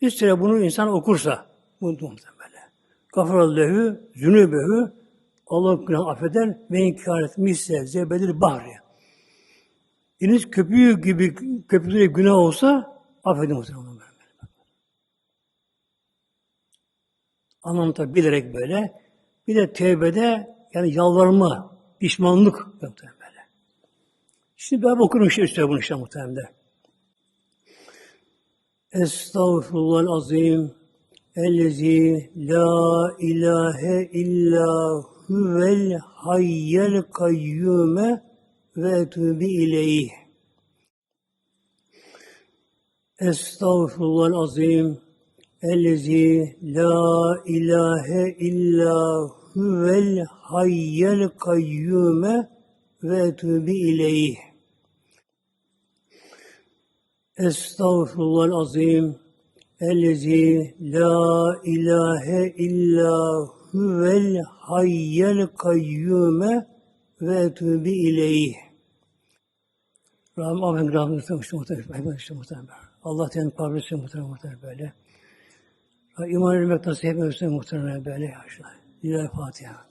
Üstelik bunu insan okursa, bu muhtemelen böyle. Gafara lehu, zünübehu, Allah günah affeder ve inkar etmişse zebedir bahri. Deniz köpüğü gibi köpükleri günah olsa affedin muhtemelen. böyle. Anlam tabi bilerek böyle. Bir de tevbede yani yalvarma, pişmanlık muhtemelen böyle. Şimdi ben okurum işte üstüne bunu işte muhtemelen. Estağfurullah azim ellezi la ilahe illa huvel hayyel kayyume ve etûbü ileyh. Estağfurullah azim ellezi la ilahe illa huvel hayyel kayyume ve etûbü ileyh. Estağfurullah azim ellezi la ilahe illa huvel hayyel kayyume ve etûbü ileyh. Rahmet Amin istemiştim muhtemelen. Allah tenin kabri için muhtemelen muhtemelen böyle. İman etmek nasip etmek muhtemelen böyle. Lillahi Fatiha.